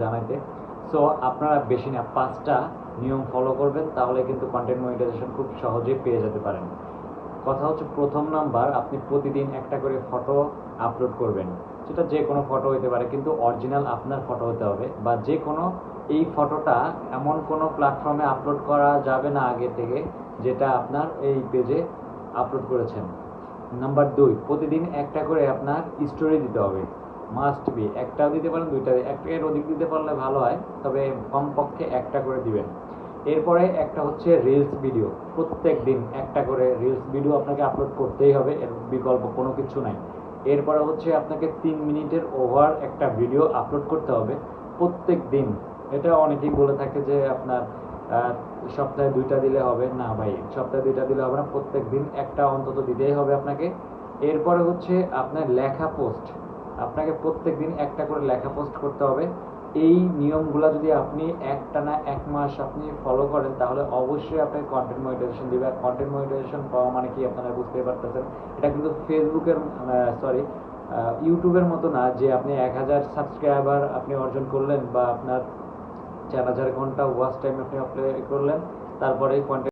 জানাইতে। সো আপনারা বেশি না, পাঁচটা নিয়ম ফলো করবেন, তাহলে কিন্তু কন্টেন্ট মনিটাইজেশন খুব সহজেই পেয়ে যেতে পারেন। কথা হচ্ছে প্রথম নাম্বার, আপনি প্রতিদিন একটা করে ফটো আপলোড করবেন। সেটা যে কোনো ফটো হতে পারে, কিন্তু অরিজিনাল আপনার ফটো হতে হবে। বা যে কোনো, এই ফটোটা এমন কোনো প্ল্যাটফর্মে আপলোড করা যাবে না আগে থেকে, যেটা আপনার এই পেজে আপলোড করেছেন। নাম্বার দুই, প্রতিদিন একটা করে আপনার স্টোরি দিতে হবে। মাস্ট বি একটাও দিতে পারেন, দুইটা একটা এর অধিক দিতে পারলে ভালো হয়, তবে কমপক্ষে একটা করে দিবেন। এরপরে একটা হচ্ছে রিলস ভিডিও প্রত্যেক দিন একটা করে রিলস ভিডিও আপনাকে আপলোড করতেই হবে, এর বিকল্প কোনো কিছু নাই। এরপরে হচ্ছে আপনাকে তিন মিনিটের ওভার একটা ভিডিও আপলোড করতে হবে। প্রত্যেক দিন এটা অনেকেই বলে থাকে যে আপনার সপ্তাহে দুইটা দিলে হবে। না ভাই, সপ্তাহে দুইটা দিলে হবে না প্রত্যেক দিন একটা অন্তত দিতেই হবে আপনাকে। এরপরে হচ্ছে আপনার লেখা পোস্ট আপনাকে প্রত্যেক দিন একটা করে লেখা পোস্ট করতে হবে। এই নিয়মগুলো যদি আপনি একটানা এক মাস আপনি ফলো করেন, তাহলে অবশ্যই আপনাকে কন্টেন্ট মনিটাইজেশন দিবে। আর কন্টেন্ট মনিটাইজেশন পাওয়া মানে কি আপনারা বুঝতে পারতেছেন? এটা কিন্তু ফেসবুকের সরি ইউটিউবের মতো না, যে আপনি এক হাজার সাবস্ক্রাইবার আপনি অর্জন করলেন বা আপনার চার হাজার ঘণ্টা ওয়াচ টাইম আপনি অ্যাপ্লাই করলেন, তারপরে কন্টেন্ট